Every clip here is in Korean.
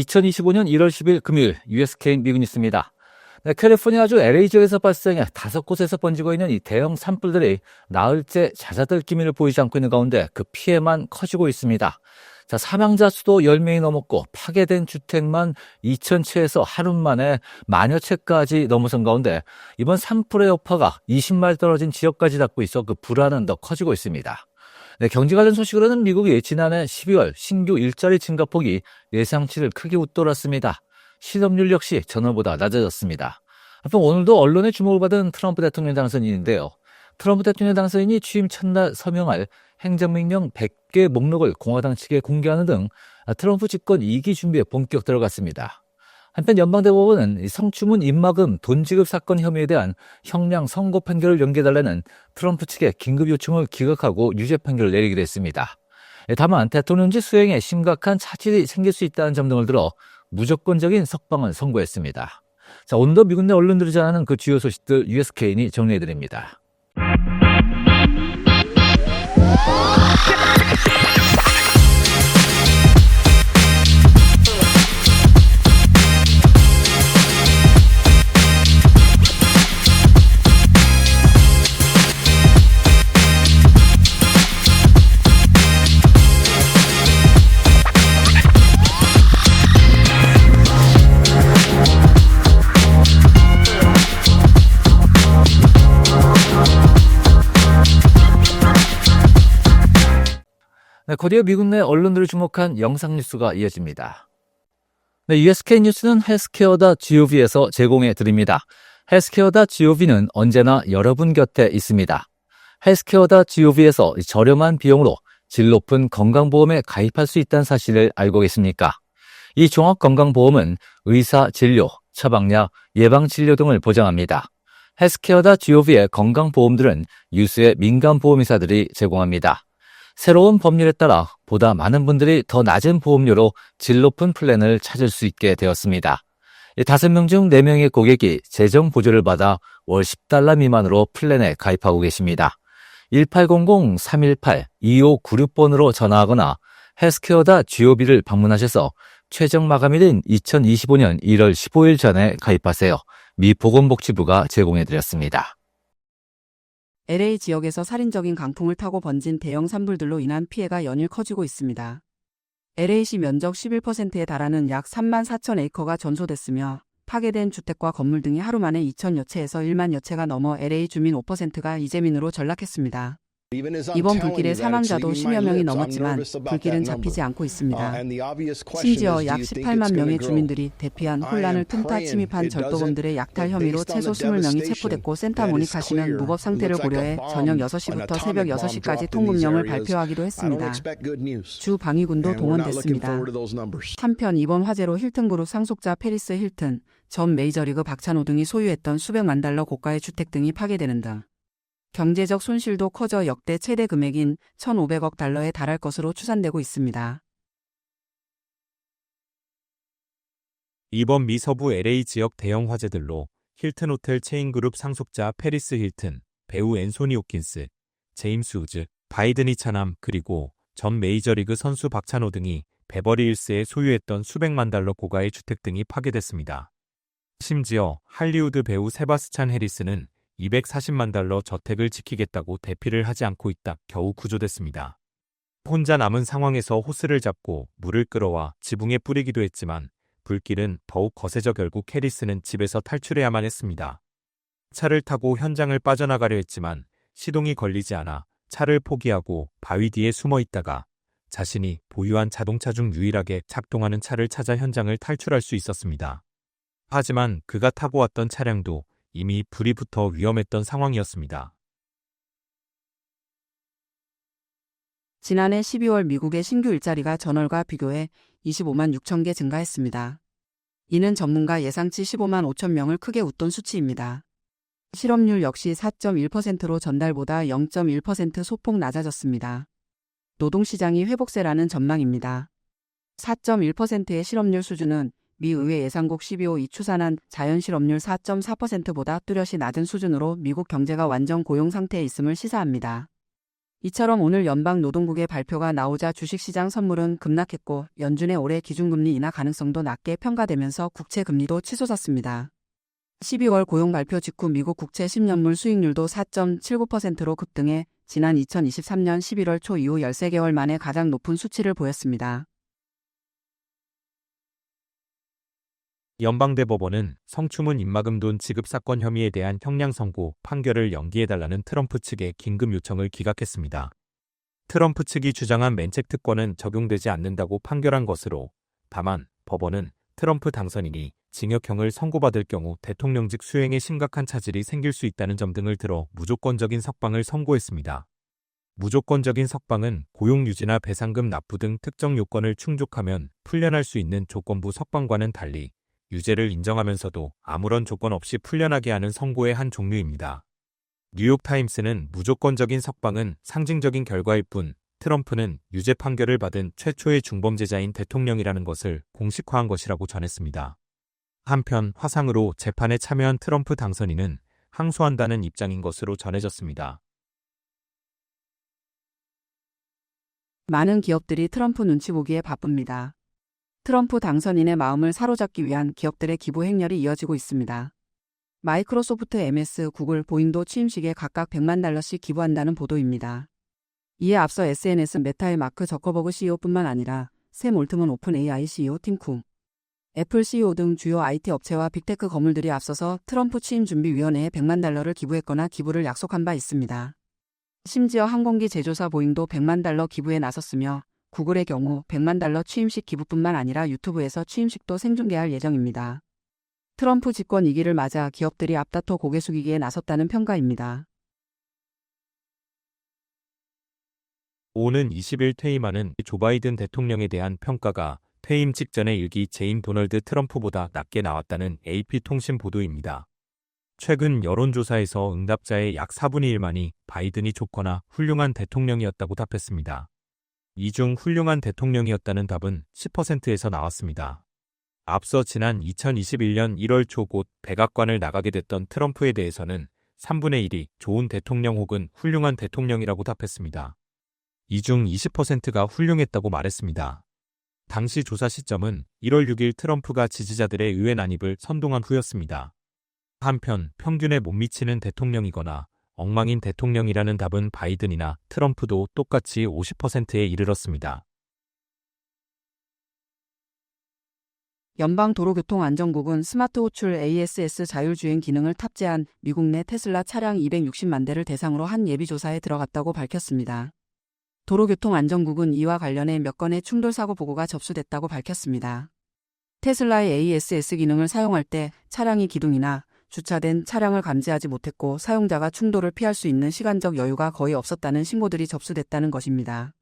2025년 1월 10일 금요일 USK 미국 뉴스입니다. 네, 캘리포니아주 LA 지역에서 발생해 다섯 곳에서 번지고 있는 이 대형 산불들이 나흘째 잦아들 기미를 보이지 않고 있는 가운데 그 피해만 커지고 있습니다. 자, 사망자 수도 10명이 넘었고 파괴된 주택만 2,000채에서 하루 만에 만여 채까지 넘어선 가운데 이번 산불의 여파가 20마일 떨어진 지역까지 닿고 있어 그 불안은 더 커지고 있습니다. 네, 경제 관련 소식으로는 미국이 지난해 12월 신규 일자리 증가폭이 예상치를 크게 웃돌았습니다. 실업률 역시 전월보다 낮아졌습니다. 한편 오늘도 언론의 주목을 받은 트럼프 대통령 당선인인데요. 트럼프 대통령 당선인이 취임 첫날 서명할 행정명령 100개 목록을 공화당 측에 공개하는 등 트럼프 집권 2기 준비에 본격 들어갔습니다. 한편 연방대법원은 성추문 입막음 돈 지급 사건 혐의에 대한 형량 선고 판결을 연기해달라는 트럼프 측의 긴급 요청을 기각하고 유죄 판결을 내리기로 했습니다. 다만 대통령직 수행에 심각한 차질이 생길 수 있다는 점 등을 들어 무조건적인 석방을 선고했습니다. 자, 오늘도 미국 내 언론들이 전하는 그 주요 소식들 USK인이 정리해드립니다. 네, 곧이어 미국 내 언론들을 주목한 영상 뉴스가 이어집니다. 네, USK 뉴스는 헬스케어다 GOV에서 제공해 드립니다. 헬스케어다 GOV는 언제나 여러분 곁에 있습니다. 헬스케어다 GOV에서 저렴한 비용으로 질 높은 건강보험에 가입할 수 있다는 사실을 알고 계십니까? 이 종합건강보험은 의사 진료, 처방약, 예방진료 등을 보장합니다. 헬스케어다 GOV의 건강보험들은 유수의 민간보험회사들이 제공합니다. 새로운 법률에 따라 보다 많은 분들이 더 낮은 보험료로 질 높은 플랜을 찾을 수 있게 되었습니다. 5명 중 4명의 고객이 재정 보조를 받아 월 10달러 미만으로 플랜에 가입하고 계십니다. 1800-318-2596번으로 전화하거나 헬스케어다 GOB를 방문하셔서 최종 마감일인 2025년 1월 15일 전에 가입하세요. 미 보건복지부가 제공해드렸습니다. LA 지역에서 살인적인 강풍을 타고 번진 대형 산불들로 인한 피해가 연일 커지고 있습니다. LA시 면적 11%에 달하는 약 3만 4천 에이커가 전소됐으며 파괴된 주택과 건물 등이 하루 만에 2천여 채에서 1만여 채가 넘어 LA 주민 5%가 이재민으로 전락했습니다. 이번 불길에 사망자도 10여 명이 넘었지만 불길은 잡히지 않고 있습니다. 심지어 약 18만 명의 주민들이 대피한 혼란을 틈타 침입한 절도범들의 약탈 혐의로 최소 20명이 체포됐고 센타모니카시는 무법 상태를 고려해 저녁 6시부터 새벽 6시까지 통금령을 발표하기로 했습니다. 주 방위군도 동원됐습니다. 한편 이번 화재로 힐튼그룹 상속자 페리스 힐튼, 전 메이저리그 박찬호 등이 소유했던 수백만 달러 고가의 주택 등이 파괴되는 등 경제적 손실도 커져 역대 최대 금액인 1,500억 달러에 달할 것으로 추산되고 있습니다. 이번 미 서부 LA 지역 대형 화재들로 힐튼 호텔 체인 그룹 상속자 페리스 힐튼, 배우 앤소니 호킨스, 제임스 우즈, 바이든이 차남 그리고 전 메이저리그 선수 박찬호 등이 베버리 힐스에 소유했던 수백만 달러 고가의 주택 등이 파괴됐습니다. 심지어 할리우드 배우 세바스찬 해리스는 240만 달러 저택을 지키겠다고 대피를 하지 않고 있다 겨우 구조됐습니다. 혼자 남은 상황에서 호스를 잡고 물을 끌어와 지붕에 뿌리기도 했지만 불길은 더욱 거세져 결국 캐리스는 집에서 탈출해야만 했습니다. 차를 타고 현장을 빠져나가려 했지만 시동이 걸리지 않아 차를 포기하고 바위 뒤에 숨어 있다가 자신이 보유한 자동차 중 유일하게 작동하는 차를 찾아 현장을 탈출할 수 있었습니다. 하지만 그가 타고 왔던 차량도 이미 불이 붙어 위험했던 상황이었습니다. 지난해 12월 미국의 신규 일자리가 전월과 비교해 25만 6천 개 증가했습니다. 이는 전문가 예상치 15만 5천 명을 크게 웃돈 수치입니다. 실업률 역시 4.1%로 전달보다 0.1% 소폭 낮아졌습니다. 노동시장이 회복세라는 전망입니다. 4.1%의 실업률 수준은 미 의회 예상국 12호 이 추산한 자연 실업률 4.4%보다 뚜렷이 낮은 수준으로 미국 경제가 완전 고용 상태에 있음을 시사합니다. 이처럼 오늘 연방 노동국의 발표가 나오자 주식시장 선물은 급락했고 연준의 올해 기준금리 인하 가능성도 낮게 평가되면서 국채 금리도 치솟았습니다. 12월 고용 발표 직후 미국 국채 10년물 수익률도 4.79%로 급등해 지난 2023년 11월 초 이후 13개월 만에 가장 높은 수치를 보였습니다. 연방대법원은 성추문 입막음 돈 지급 사건 혐의에 대한 형량 선고 판결을 연기해달라는 트럼프 측의 긴급 요청을 기각했습니다. 트럼프 측이 주장한 면책 특권은 적용되지 않는다고 판결한 것으로 다만 법원은 트럼프 당선인이 징역형을 선고받을 경우 대통령직 수행에 심각한 차질이 생길 수 있다는 점 등을 들어 무조건적인 석방을 선고했습니다. 무조건적인 석방은 고용 유지나 배상금 납부 등 특정 요건을 충족하면 풀려날 수 있는 조건부 석방과는 달리 유죄를 인정하면서도 아무런 조건 없이 풀려나게 하는 선고의 한 종류입니다. 뉴욕타임스는 무조건적인 석방은 상징적인 결과일 뿐 트럼프는 유죄 판결을 받은 최초의 중범죄자인 대통령이라는 것을 공식화한 것이라고 전했습니다. 한편 화상으로 재판에 참여한 트럼프 당선인은 항소한다는 입장인 것으로 전해졌습니다. 많은 기업들이 트럼프 눈치 보기에 바쁩니다. 트럼프 당선인의 마음을 사로잡기 위한 기업들의 기부 행렬이 이어지고 있습니다. 마이크로소프트, MS, 구글, 보잉도 취임식에 각각 100만 달러씩 기부한다는 보도입니다. 이에 앞서 SNS 메타의 마크 저커버그 CEO뿐만 아니라 샘 올트먼 오픈 AI CEO 팀 쿵, 애플 CEO 등 주요 IT 업체와 빅테크 거물들이 앞서서 트럼프 취임 준비위원회에 100만 달러를 기부했거나 기부를 약속한 바 있습니다. 심지어 항공기 제조사 보잉도 100만 달러 기부에 나섰으며 구글의 경우 100만 달러 취임식 기부뿐만 아니라 유튜브에서 취임식도 생중계할 예정입니다. 트럼프 집권 2기를 맞아 기업들이 앞다퉈 고개 숙이기에 나섰다는 평가입니다. 오는 20일 퇴임하는 조 바이든 대통령에 대한 평가가 퇴임 직전의 일기 제임 도널드 트럼프보다 낮게 나왔다는 AP통신 보도입니다. 최근 여론조사에서 응답자의 약 4분의 1만이 바이든이 좋거나 훌륭한 대통령이었다고 답했습니다. 이 중 훌륭한 대통령이었다는 답은 10%에서 나왔습니다. 앞서 지난 2021년 1월 초 곧 백악관을 나가게 됐던 트럼프에 대해서는 3분의 1이 좋은 대통령 혹은 훌륭한 대통령이라고 답했습니다. 이 중 20%가 훌륭했다고 말했습니다. 당시 조사 시점은 1월 6일 트럼프가 지지자들의 의회 난입을 선동한 후였습니다. 한편 평균에 못 미치는 대통령이거나 엉망인 대통령이라는 답은 바이든이나 트럼프도 똑같이 50%에 이르렀습니다. 연방도로교통안전국은 스마트 호출 ASS 자율주행 기능을 탑재한 미국 내 테슬라 차량 260만 대를 대상으로 한 예비조사에 들어갔다고 밝혔습니다. 도로교통안전국은 이와 관련해 몇 건의 충돌사고 보고가 접수됐다고 밝혔습니다. 테슬라의 ASS 기능을 사용할 때 차량이 기둥이나 주차된 차량을 감지하지 못했고 사용자가 충돌을 피할 수 있는 시간적 여유가 거의 없었다는 신고들이 접수됐다는 것입니다.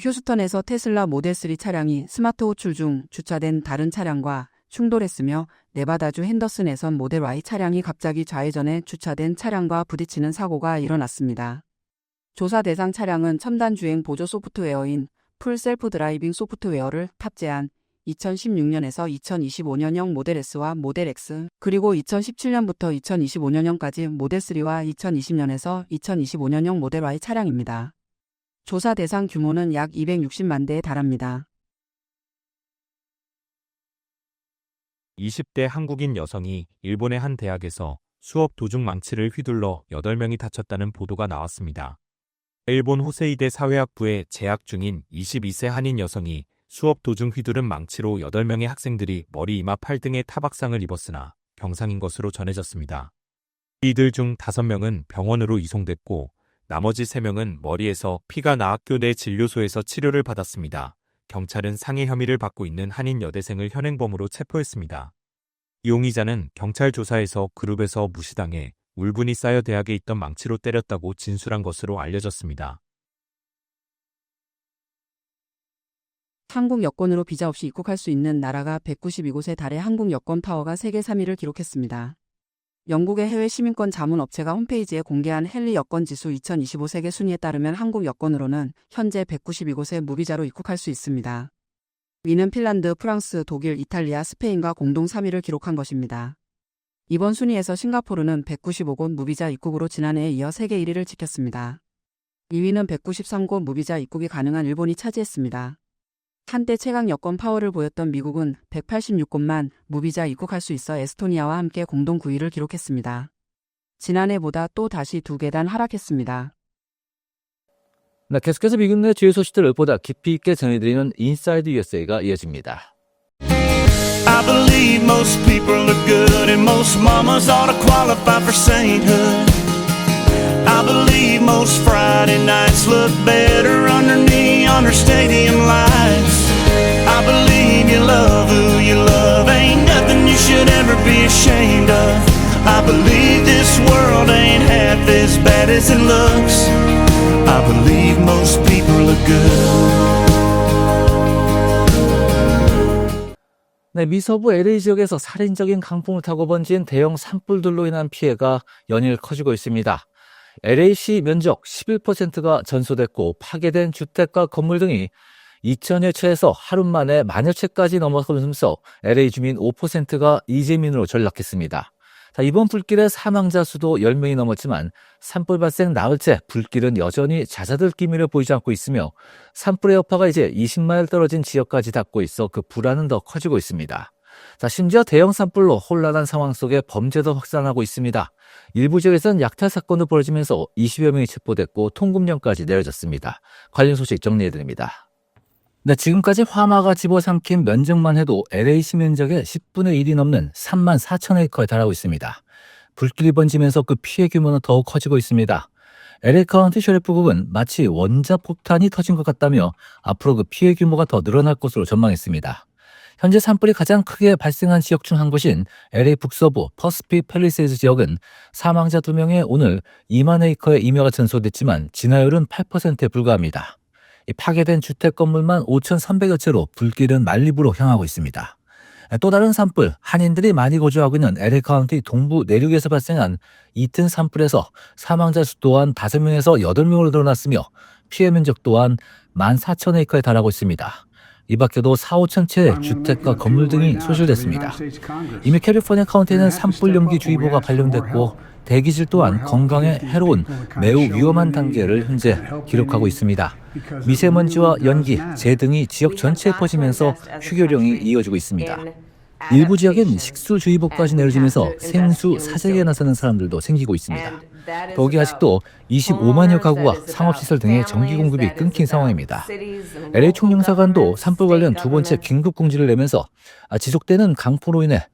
휴스턴에서 테슬라 모델3 차량이 스마트 호출 중 주차된 다른 차량과 충돌했으며 네바다주 핸더슨에선 모델 Y 차량이 갑자기 좌회전해 주차된 차량과 부딪히는 사고가 일어났습니다. 조사 대상 차량은 첨단 주행 보조 소프트웨어인 풀 셀프 드라이빙 소프트웨어를 탑재한 2016년에서 2025년형 모델 S와 모델 X, 그리고 2017년부터 2025년형까지 모델 3와 2020년에서 2025년형 모델 Y 차량입니다. 조사 대상 규모는 약 260만 대에 달합니다. 20대 한국인 여성이 일본의 한 대학에서 수업 도중 망치를 휘둘러 8명이 다쳤다는 보도가 나왔습니다. 일본 호세이대 사회학부에 재학 중인 22세 한인 여성이 수업 도중 휘두른 망치로 8명의 학생들이 머리 이마 팔 등의 타박상을 입었으나 경상인 것으로 전해졌습니다. 이들 중 5명은 병원으로 이송됐고 나머지 3명은 머리에서 피가 나 학교 내 진료소에서 치료를 받았습니다. 경찰은 상해 혐의를 받고 있는 한인 여대생을 현행범으로 체포했습니다. 용의자는 경찰 조사에서 그룹에서 무시당해 울분이 쌓여 대학에 있던 망치로 때렸다고 진술한 것으로 알려졌습니다. 한국 여권으로 비자 없이 입국할 수 있는 나라가 192곳에 달해 한국 여권 파워가 세계 3위를 기록했습니다. 영국의 해외 시민권 자문 업체가 홈페이지에 공개한 헨리 여권 지수 2025 세계 순위에 따르면 한국 여권으로는 현재 192곳에 무비자로 입국할 수 있습니다. 위는 핀란드, 프랑스, 독일, 이탈리아, 스페인과 공동 3위를 기록한 것입니다. 이번 순위에서 싱가포르는 195곳 무비자 입국으로 지난해에 이어 세계 1위를 지켰습니다. 2위는 193곳 무비자 입국이 가능한 일본이 차지했습니다. 한때 최강 여권 파워를 보였던 미국은 186곳만 무비자 입국할 수 있어 에스토니아와 함께 공동 9위를 기록했습니다. 지난해보다 또 다시 두 계단 하락했습니다. 네, 계속해서 미국 내 주요 소식들을 보다 깊이 있게 전해드리는 인사이드 USA가 이어집니다. I believe most people are good and most mamas ought to qualify for sainthood. I believe most Friday nights look better under stadium lights. I believe you love who you love, ain't nothing you should ever be ashamed of. I believe this world ain't half as bad as it looks. I believe most people are good. 네, 미서부 LA 지역에서 살인적인 강풍을 타고 번진 대형 산불들로 인한 피해가 연일 커지고 있습니다. LA시 면적 11%가 전소됐고 파괴된 주택과 건물 등이 2천여 채에서 하루 만에 만여 채까지 넘어서면서 LA 주민 5%가 이재민으로 전락했습니다. 자, 이번 불길의 사망자 수도 10명이 넘었지만 산불 발생 나흘째 불길은 여전히 잦아들 기미를 보이지 않고 있으며 산불의 여파가 이제 20마일 떨어진 지역까지 닿고 있어 그 불안은 더 커지고 있습니다. 자, 심지어 대형 산불로 혼란한 상황 속에 범죄도 확산하고 있습니다. 일부 지역에서는 약탈 사건도 벌어지면서 20여 명이 체포됐고 통금령까지 내려졌습니다. 관련 소식 정리해드립니다. 네, 지금까지 화마가 집어삼킨 면적만 해도 LA시 면적의 10분의 1이 넘는 3만 4천 에이커에 달하고 있습니다. 불길이 번지면서 그 피해 규모는 더욱 커지고 있습니다. LA 카운티 셔리프국은 마치 원자 폭탄이 터진 것 같다며 앞으로 그 피해 규모가 더 늘어날 것으로 전망했습니다. 현재 산불이 가장 크게 발생한 지역 중 한 곳인 LA 북서부 퍼스피 팰리세이즈 지역은 사망자 2명에 오늘 2만 에이커의 임야가 전소됐지만 진화율은 8%에 불과합니다. 이 파괴된 주택 건물만 5,300여 채로 불길은 말리부로 향하고 있습니다. 또 다른 산불, 한인들이 많이 거주하고 있는 LA 카운티 동부 내륙에서 발생한 이튼 산불에서 사망자 수 또한 5명에서 8명으로 늘어났으며 피해 면적 또한 14,000에이커에 달하고 있습니다. 이 밖에도 4, 5천 채의 주택과 건물 등이 소실됐습니다. 이미 캘리포니아 카운티에는 산불 연기 주의보가 발령됐고 대기질 또한 건강에 해로운 매우 위험한 단계를 현재 기록하고 있습니다. 미세먼지와 연기, 재 등이 지역 전체에 퍼지면서 휴교령이 이어지고 있습니다. 일부 지역엔 식수주의보까지 내려지면서 생수 사재기에 나서는 사람들도 생기고 있습니다. 더욱이 아직도 25만여 가구와 상업시설 등의 전기 공급이 끊긴 상황입니다. LA 총영사관도 산불 관련 두 번째 긴급 공지를 내면서 아, 지속되는 강풍으로 인해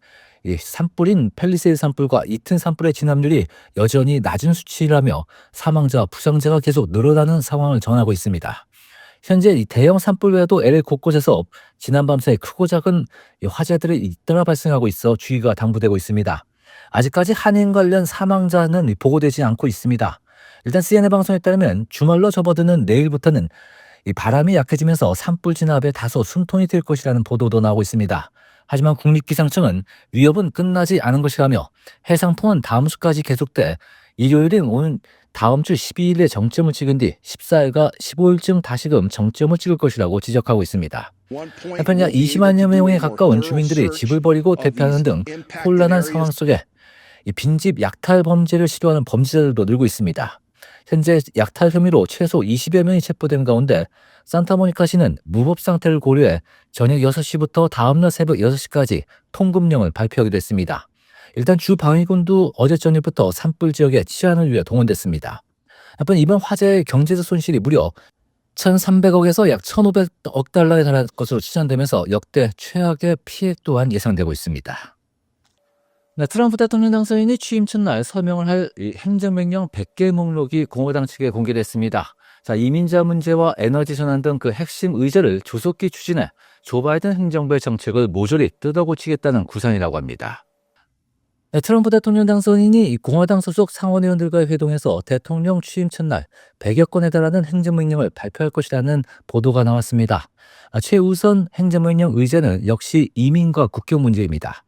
이 산불인 펠리세이드 산불과 이튼 산불의 진압률이 여전히 낮은 수치라며 사망자와 부상자가 계속 늘어나는 상황을 전하고 있습니다. 현재 이 대형 산불 외에도 LA 곳곳에서 지난밤 사이 크고 작은 이 화재들이 잇따라 발생하고 있어 주의가 당부되고 있습니다. 아직까지 한인 관련 사망자는 보고되지 않고 있습니다. 일단 CNN 방송에 따르면 주말로 접어드는 내일부터는 이 바람이 약해지면서 산불 진압에 다소 숨통이 튈 것이라는 보도도 나오고 있습니다. 하지만 국립기상청은 위협은 끝나지 않은 것이라며 해상풍은 다음 주까지 계속돼 일요일인 오는 다음 주 12일에 정점을 찍은 뒤 14일과 15일쯤 다시금 정점을 찍을 것이라고 지적하고 있습니다. 한편 약 20만여 명에 가까운 주민들이 집을 버리고 대피하는 등 혼란한 상황 속에 이 빈집 약탈 범죄를 시도하는 범죄자들도 늘고 있습니다. 현재 약탈 혐의로 최소 20여 명이 체포된 가운데 산타모니카시는 무법 상태를 고려해 저녁 6시부터 다음날 새벽 6시까지 통금령을 발표하기도 했습니다. 일단 주 방위군도 어제 저녁부터 산불 지역에 치안을 위해 동원됐습니다. 한편 이번 화재의 경제적 손실이 무려 1,300억에서 약 1,500억 달러에 달할 것으로 추산되면서 역대 최악의 피해 또한 예상되고 있습니다. 네, 트럼프 대통령 당선인이 취임 첫날 서명을 할이 행정명령 100개 목록이 공화당 측에 공개됐습니다. 자, 이민자 문제와 에너지 전환 등 그 핵심 의제를 조속히 추진해 조 바이든 행정부의 정책을 모조리 뜯어고치겠다는 구상이라고 합니다. 네, 트럼프 대통령 당선인이 이 공화당 소속 상원의원들과의 회동에서 대통령 취임 첫날 100여 건에 달하는 행정명령을 발표할 것이라는 보도가 나왔습니다. 아, 최우선 행정명령 의제는 역시 이민과 국경 문제입니다.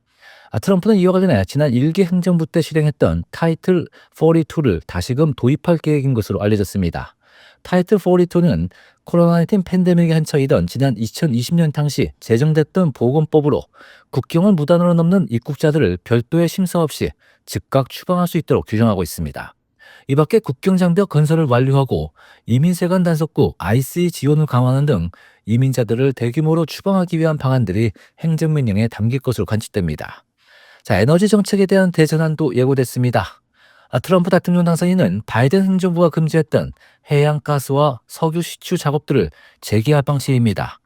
아, 트럼프는 이와 관련해 지난 1기 행정부 때 실행했던 타이틀 42를 다시금 도입할 계획인 것으로 알려졌습니다. 타이틀 42는 코로나19 팬데믹에 한처이던 지난 2020년 당시 제정됐던 보건법으로 국경을 무단으로 넘는 입국자들을 별도의 심사 없이 즉각 추방할 수 있도록 규정하고 있습니다. 이 밖에 국경장벽 건설을 완료하고 이민세관 단속구 IC 지원을 강화하는 등 이민자들을 대규모로 추방하기 위한 방안들이 행정명령에 담길 것으로 관측됩니다. 자, 에너지 정책에 대한 대전환도 예고됐습니다. 아, 트럼프 대통령 당선인은 바이든 행정부가 금지했던 해양가스와 석유 시추 작업들을 재개할 방침입니다.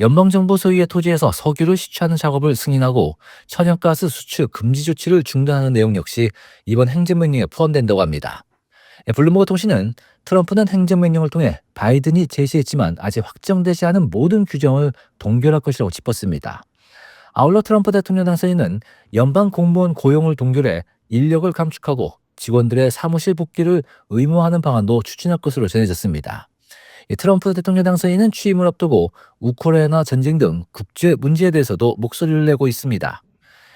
연방정부 소유의 토지에서 석유를 시추하는 작업을 승인하고 천연가스 수출 금지 조치를 중단하는 내용 역시 이번 행정명령에 포함된다고 합니다. 예, 블룸버그 통신은 트럼프는 행정명령을 통해 바이든이 제시했지만 아직 확정되지 않은 모든 규정을 동결할 것이라고 짚었습니다. 아울러 트럼프 대통령 당선인은 연방 공무원 고용을 동결해 인력을 감축하고 직원들의 사무실 복귀를 의무화하는 방안도 추진할 것으로 전해졌습니다. 이 트럼프 대통령 당선인은 취임을 앞두고 우크라이나 전쟁 등 국제 문제에 대해서도 목소리를 내고 있습니다.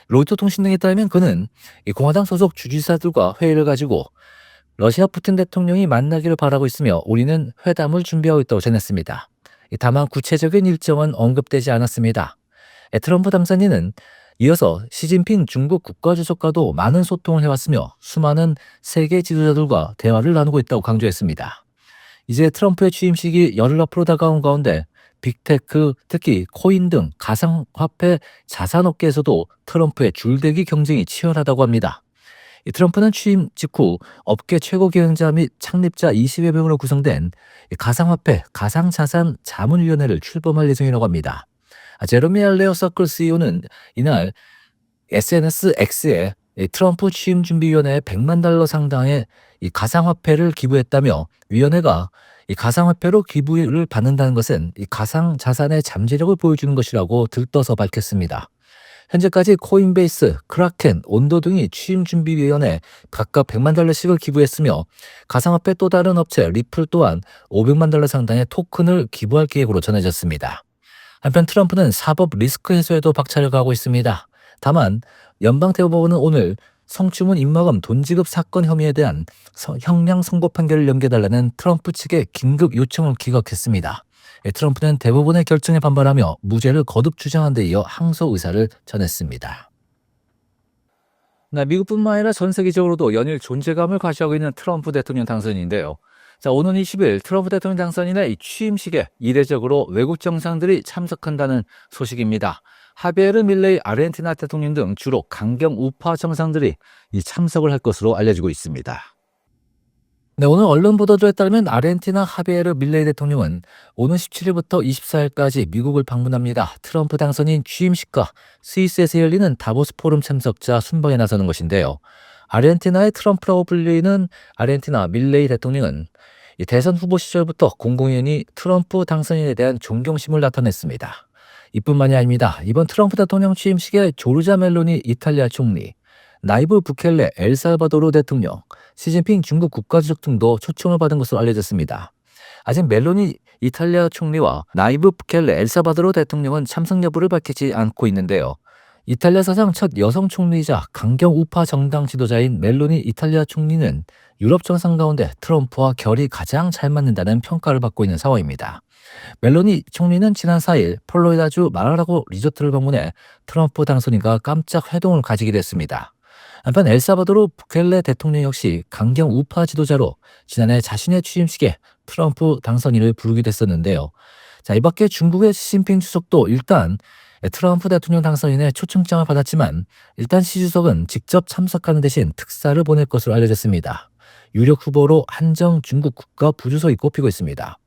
로이터 통신 등에 따르면 그는 이 공화당 소속 주지사들과 회의를 가지고 러시아 푸틴 대통령이 만나기를 바라고 있으며 우리는 회담을 준비하고 있다고 전했습니다. 이 다만 구체적인 일정은 언급되지 않았습니다. 에, 트럼프 당선인은 이어서 시진핑 중국 국가주석과도 많은 소통을 해왔으며 수많은 세계 지도자들과 대화를 나누고 있다고 강조했습니다. 이제 트럼프의 취임식이 열흘 앞으로 다가온 가운데 빅테크, 특히 코인 등 가상화폐 자산업계에서도 트럼프의 줄대기 경쟁이 치열하다고 합니다. 이 트럼프는 취임 직후 업계 최고 경영자 및 창립자 20여 명으로 구성된 이 가상화폐 가상자산 자문위원회를 출범할 예정이라고 합니다. 아, 제로미 알레어 서클 CEO는 이날 SNS X에 이 트럼프 취임 준비위원회에 100만 달러 상당의 이 가상화폐를 기부했다며 위원회가 이 가상화폐로 기부를 받는다는 것은 이 가상 자산의 잠재력을 보여주는 것이라고 들떠서 밝혔습니다. 현재까지 코인베이스, 크라켄, 온도 등이 취임 준비위원회 각각 100만 달러씩을 기부했으며 가상화폐 또 다른 업체 리플 또한 500만 달러 상당의 토큰을 기부할 계획으로 전해졌습니다. 한편 트럼프는 사법 리스크 해소에도 박차를 가하고 있습니다. 다만 연방대법원은 오늘 성추문 입막음 돈지급 사건 혐의에 대한 서- 형량 선고 판결을 연기해달라는 트럼프 측의 긴급 요청을 기각했습니다. 예, 트럼프는 대법원의 결정에 반발하며 무죄를 거듭 주장한 데 이어 항소 의사를 전했습니다. 네, 미국뿐만 아니라 전 세계적으로도 연일 존재감을 과시하고 있는 트럼프 대통령 당선인인데요. 자, 오는 20일 트럼프 대통령 당선인의 이 취임식에 이례적으로 외국 정상들이 참석한다는 소식입니다. 하베르 밀레이 아르헨티나 대통령 등 주로 강경 우파 정상들이 이 참석을 할 것으로 알려지고 있습니다. 네, 오늘 언론 보도들에 따르면 아르헨티나 하베르 밀레이 대통령은 오는 17일부터 24일까지 미국을 방문합니다. 트럼프 당선인 취임식과 스위스에서 열리는 다보스 포럼 참석자 순방에 나서는 것인데요. 아르헨티나의 트럼프라고 불리는 아르헨티나 밀레이 대통령은 이 대선 후보 시절부터 공공연히 트럼프 당선인에 대한 존경심을 나타냈습니다. 이뿐만이 아닙니다. 이번 트럼프 대통령 취임식에 조르자 멜로니 이탈리아 총리, 나이브 부켈레 엘살바도르 대통령, 시진핑 중국 국가주석 등도 초청을 받은 것으로 알려졌습니다. 아직 멜로니 이탈리아 총리와 나이브 부켈레 엘살바도르 대통령은 참석 여부를 밝히지 않고 있는데요. 이탈리아 사상 첫 여성 총리이자 강경 우파 정당 지도자인 멜로니 이탈리아 총리는 유럽 정상 가운데 트럼프와 결이 가장 잘 맞는다는 평가를 받고 있는 상황입니다. 멜로니 총리는 지난 4일 플로리다주 마라라고 리조트를 방문해 트럼프 당선인과 깜짝 회동을 가지기도 했습니다. 한편 엘사바도르 부켈레 대통령 역시 강경 우파 지도자로 지난해 자신의 취임식에 트럼프 당선인을 부르기도 했었는데요. 자, 이 밖에 중국의 시진핑 주석도 일단 트럼프 대통령 당선인의 초청장을 받았지만 일단 시 주석은 직접 참석하는 대신 특사를 보낼 것으로 알려졌습니다. 유력 후보로 한정 중국 국가 부주석이 꼽히고 있습니다.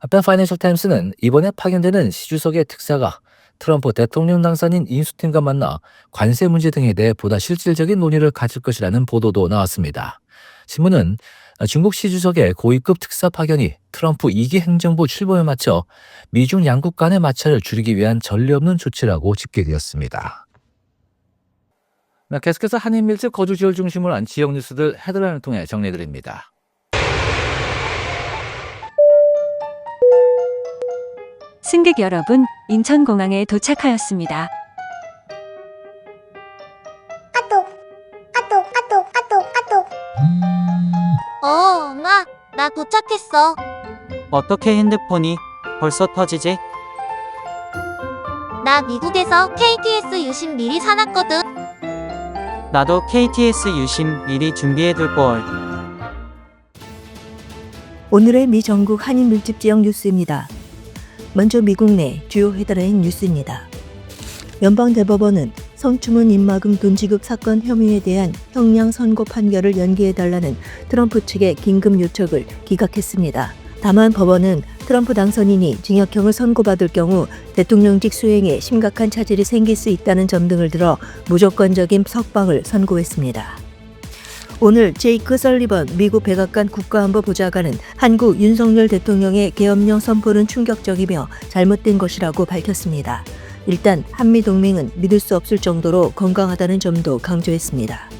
한편 파이낸셜 타임스는 이번에 파견되는 시 주석의 특사가 트럼프 대통령 당선인 인수팀과 만나 관세 문제 등에 대해 보다 실질적인 논의를 가질 것이라는 보도도 나왔습니다. 신문은 중국 시 주석의 고위급 특사 파견이 트럼프 2기 행정부 출범에 맞춰 미중 양국 간의 마찰을 줄이기 위한 전례 없는 조치라고 집계되었습니다. 네, 계속해서 한인 밀집 거주 지역을 중심으로 한 지역 뉴스들 헤드라인을 통해 정리해드립니다. 승객 여러분, 인천공항에 도착하였습니다. 어, 엄마, 나 도착했어. 어떻게 핸드폰이 벌써 터지지? 나 미국에서 KTS 유심 미리 사놨거든. 나도 KTS 유심 미리 준비해둘 걸. 오늘의 미 전국 한인 밀집 지역 뉴스입니다. 먼저 미국 내 주요 헤드라인 뉴스입니다. 연방 대법원은 성추문 입막음 돈 지급 사건 혐의에 대한 형량 선고 판결을 연기해달라는 트럼프 측의 긴급 요청을 기각했습니다. 다만 법원은 트럼프 당선인이 징역형을 선고받을 경우 대통령직 수행에 심각한 차질이 생길 수 있다는 점 등을 들어 무조건적인 석방을 선고했습니다. 오늘 제이크 설리번 미국 백악관 국가안보 보좌관은 한국 윤석열 대통령의 계엄령 선포는 충격적이며 잘못된 것이라고 밝혔습니다. 일단 한미 동맹은 믿을 수 없을 정도로 건강하다는 점도 강조했습니다.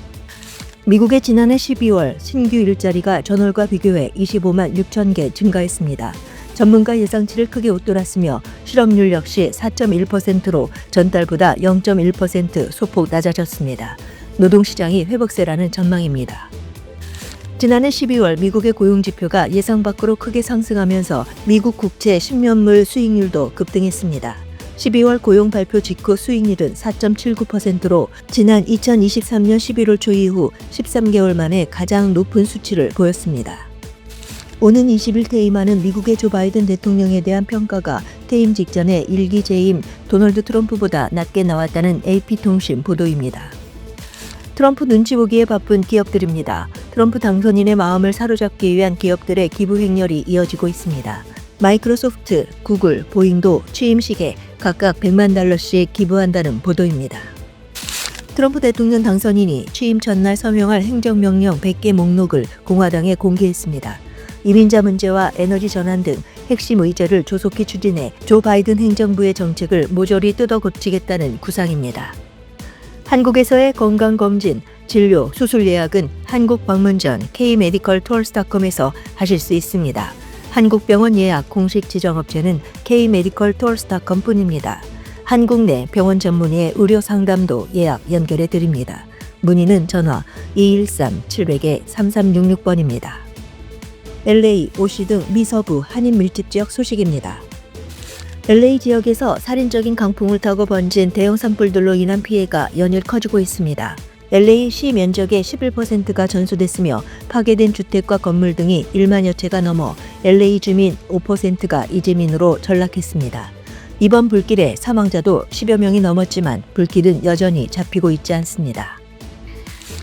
미국의 지난해 12월 신규 일자리가 전월과 비교해 25만 6천 개 증가했습니다. 전문가 예상치를 크게 웃돌았으며 실업률 역시 4.1%로 전달보다 0.1% 소폭 낮아졌습니다. 노동시장이 회복세라는 전망입니다. 지난해 12월 미국의 고용 지표가 예상 밖으로 크게 상승하면서 미국 국채 10년물 수익률도 급등했습니다. 12월 고용 발표 직후 수익률은 4.79%로 지난 2023년 11월 초 이후 13개월 만에 가장 높은 수치를 보였습니다. 오는 20일 퇴임하는 미국의 조 바이든 대통령에 대한 평가가 퇴임 직전에 일기 재임 도널드 트럼프보다 낮게 나왔다는 AP통신 보도입니다. 트럼프 눈치 보기에 바쁜 기업들입니다. 트럼프 당선인의 마음을 사로잡기 위한 기업들의 기부 행렬이 이어지고 있습니다. 마이크로소프트, 구글, 보잉도 취임식에 각각 100만 달러씩 기부한다는 보도입니다. 트럼프 대통령 당선인이 취임 전날 서명할 행정명령 100개 목록을 공화당에 공개했습니다. 이민자 문제와 에너지 전환 등 핵심 의제를 조속히 추진해 조 바이든 행정부의 정책을 모조리 뜯어 고치겠다는 구상입니다. 한국에서의 건강검진, 진료, 수술 예약은 한국 방문 전 K-메디컬 투어스닷컴에서 하실 수 있습니다. 한국병원 예약 공식 지정업체는 K-메디컬 투어스닷컴 뿐입니다. 한국 내 병원 전문의의 의료 상담도 예약 연결해 드립니다. 문의는 전화 213-700-3366번입니다. LA, 오시 등 미서부 한인 밀집 지역 소식입니다. LA 지역에서 살인적인 강풍을 타고 번진 대형 산불들로 인한 피해가 연일 커지고 있습니다. LA 시 면적의 11%가 전소됐으며 파괴된 주택과 건물 등이 1만여 채가 넘어 LA 주민 5%가 이재민으로 전락했습니다. 이번 불길에 사망자도 10여 명이 넘었지만 불길은 여전히 잡히고 있지 않습니다.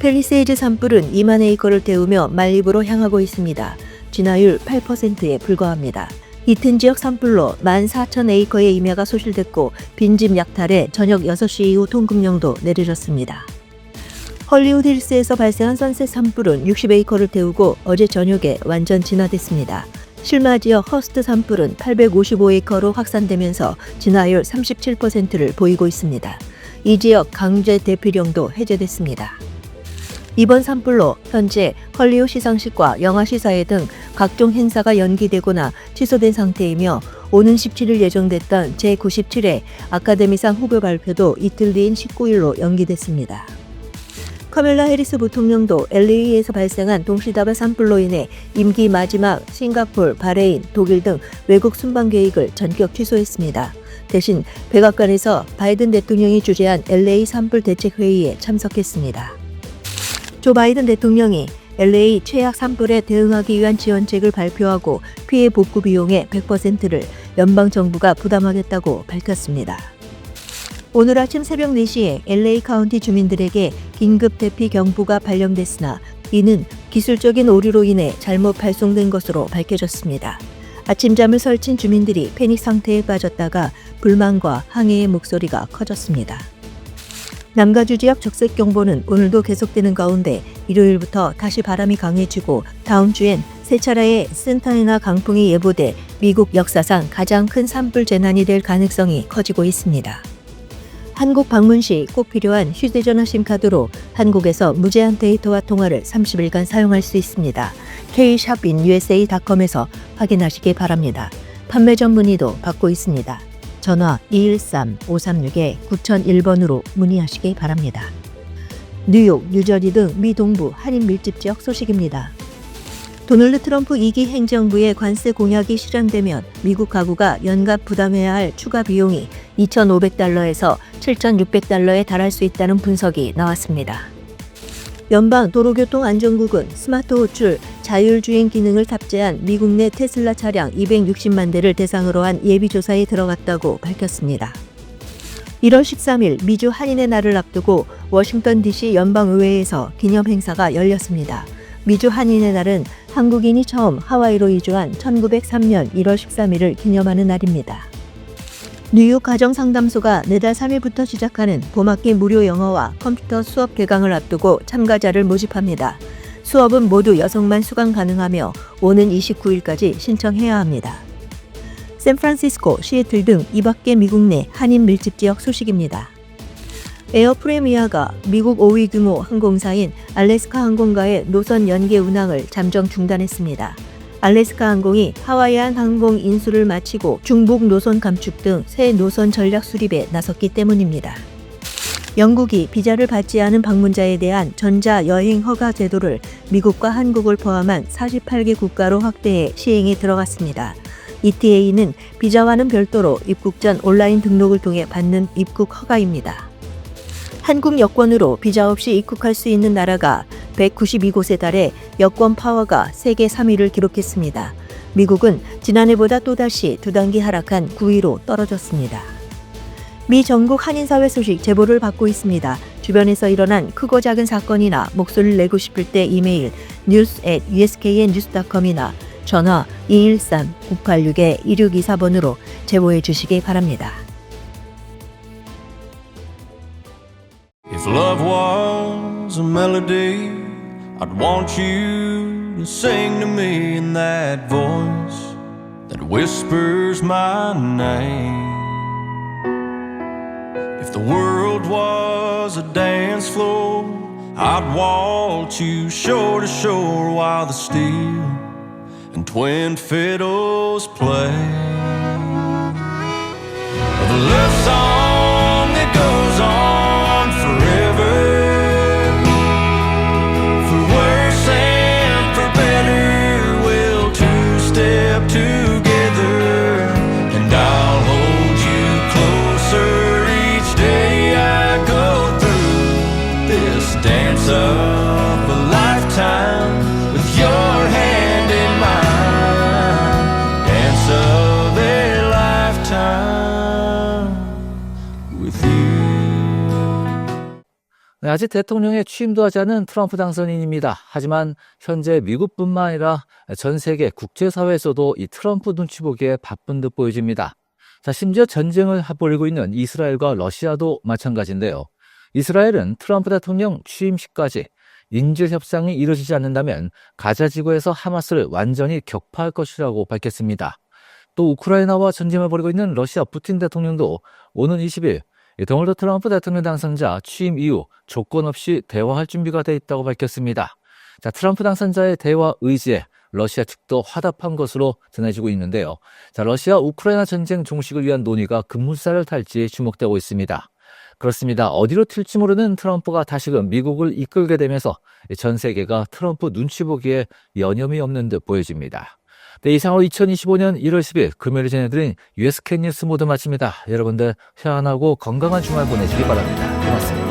펠리세이즈 산불은 2만 에이커를 태우며 말립으로 향하고 있습니다. 진화율 8%에 불과합니다. 이튼 지역 산불로 14,000 에이커의 임야가 소실됐고 빈집 약탈에 저녁 6시 이후 통금령도 내려졌습니다. 헐리우드 힐스에서 발생한 선셋 산불은 60에이커를 태우고 어제 저녁에 완전 진화됐습니다. 실마 지역 허스트 산불은 855에이커로 확산되면서 진화율 37%를 보이고 있습니다. 이 지역 강제 대피령도 해제됐습니다. 이번 산불로 현재 헐리우드 시상식과 영화 시사회 등 각종 행사가 연기되거나 취소된 상태이며 오는 17일 예정됐던 제97회 아카데미상 후보 발표도 이틀 뒤인 19일로 연기됐습니다. 카멜라 해리스 부통령도 LA에서 발생한 동시다발 산불로 인해 임기 마지막 싱가폴, 바레인, 독일 등 외국 순방 계획을 전격 취소했습니다. 대신 백악관에서 바이든 대통령이 주재한 LA 산불 대책 회의에 참석했습니다. 조 바이든 대통령이 LA 최악 산불에 대응하기 위한 지원책을 발표하고 피해 복구 비용의 100%를 연방 정부가 부담하겠다고 밝혔습니다. 오늘 아침 새벽 4시에 LA 카운티 주민들에게 긴급 대피 경보가 발령됐으나 이는 기술적인 오류로 인해 잘못 발송된 것으로 밝혀졌습니다. 아침잠을 설친 주민들이 패닉 상태에 빠졌다가 불만과 항해의 목소리가 커졌습니다. 남가주 지역 적색 경보는 오늘도 계속되는 가운데 일요일부터 다시 바람이 강해지고 다음 주엔 세 차례의 센타이나 강풍이 예보돼 미국 역사상 가장 큰 산불 재난이 될 가능성이 커지고 있습니다. 한국 방문 시 꼭 필요한 휴대전화 심카드로 한국에서 무제한 데이터와 통화를 30일간 사용할 수 있습니다. kshopinUSA.com에서 확인하시기 바랍니다. 판매 전 문의도 받고 있습니다. 전화 213-536-9001번으로 문의하시기 바랍니다. 뉴욕, 뉴저지 등미 동부 한인 밀집 지역 소식입니다. 도널드 트럼프 2기 행정부의 관세 공약이 실현되면 미국 가구가 연간 부담해야 할 추가 비용이 2,500달러에서 7,600달러에 달할 수 있다는 분석이 나왔습니다. 연방 도로교통안전국은 스마트 호출 자율주행 기능을 탑재한 미국 내 테슬라 차량 260만 대를 대상으로 한 예비조사에 들어갔다고 밝혔습니다. 1월 13일 미주 한인의 날을 앞두고 워싱턴 DC 연방의회에서 기념 행사가 열렸습니다. 미주 한인의 날은 한국인이 처음 하와이로 이주한 1903년 1월 13일을 기념하는 날입니다. 뉴욕 가정상담소가 내달 3일부터 시작하는 봄학기 무료 영어와 컴퓨터 수업 개강을 앞두고 참가자를 모집합니다. 수업은 모두 여성만 수강 가능하며 오는 29일까지 신청해야 합니다. 샌프란시스코, 시애틀 등 이밖에 미국 내 한인 밀집 지역 소식입니다. 에어 프레미아가 미국 5위 규모 항공사인 알래스카 항공과의 노선 연계 운항을 잠정 중단했습니다. 알래스카 항공이 하와이안 항공 인수를 마치고 중복 노선 감축 등 새 노선 전략 수립에 나섰기 때문입니다. 영국이 비자를 받지 않은 방문자에 대한 전자 여행 허가 제도를 미국과 한국을 포함한 48개 국가로 확대해 시행에 들어갔습니다. ETA는 비자와는 별도로 입국 전 온라인 등록을 통해 받는 입국 허가입니다. 한국 여권으로 비자 없이 입국할 수 있는 나라가 192곳에 달해 여권 파워가 세계 3위를 기록했습니다. 미국은 지난해보다 또다시 두 단계 하락한 9위로 떨어졌습니다. 미 전국 한인사회 소식 제보를 받고 있습니다. 주변에서 일어난 크고 작은 사건이나 목소리를 내고 싶을 때 이메일 news at usknnews.com이나 전화 213-986-2624번으로 제보해 주시기 바랍니다. Love was a melody, I'd want you to sing to me in that voice that whispers my name. If the world was a dance floor, I'd waltz you shore to shore while the steel and twin fiddles play. 아직 대통령에 취임도 하지 않은 트럼프 당선인입니다. 하지만 현재 미국뿐만 아니라 전 세계 국제사회에서도 이 트럼프 눈치 보기에 바쁜 듯 보여집니다. 자, 심지어 전쟁을 벌이고 있는 이스라엘과 러시아도 마찬가지인데요. 이스라엘은 트럼프 대통령 취임 시까지 인질 협상이 이루어지지 않는다면 가자 지구에서 하마스를 완전히 격파할 것이라고 밝혔습니다. 또 우크라이나와 전쟁을 벌이고 있는 러시아 푸틴 대통령도 오는 20일 이 도널드 트럼프 대통령 당선자 취임 이후 조건 없이 대화할 준비가 돼 있다고 밝혔습니다. 자, 트럼프 당선자의 대화 의지에 러시아 측도 화답한 것으로 전해지고 있는데요. 자, 러시아 우크라이나 전쟁 종식을 위한 논의가 급물살을 탈지 주목되고 있습니다. 그렇습니다. 어디로 튈지 모르는 트럼프가 다시금 미국을 이끌게 되면서 전 세계가 트럼프 눈치 보기에 여념이 없는 듯 보여집니다. 네, 이상으로 2025년 1월 10일 금요일에 전해드린 US캔 뉴스 모두 마칩니다. 여러분들 편안하고 건강한 주말 보내시기 바랍니다. 고맙습니다.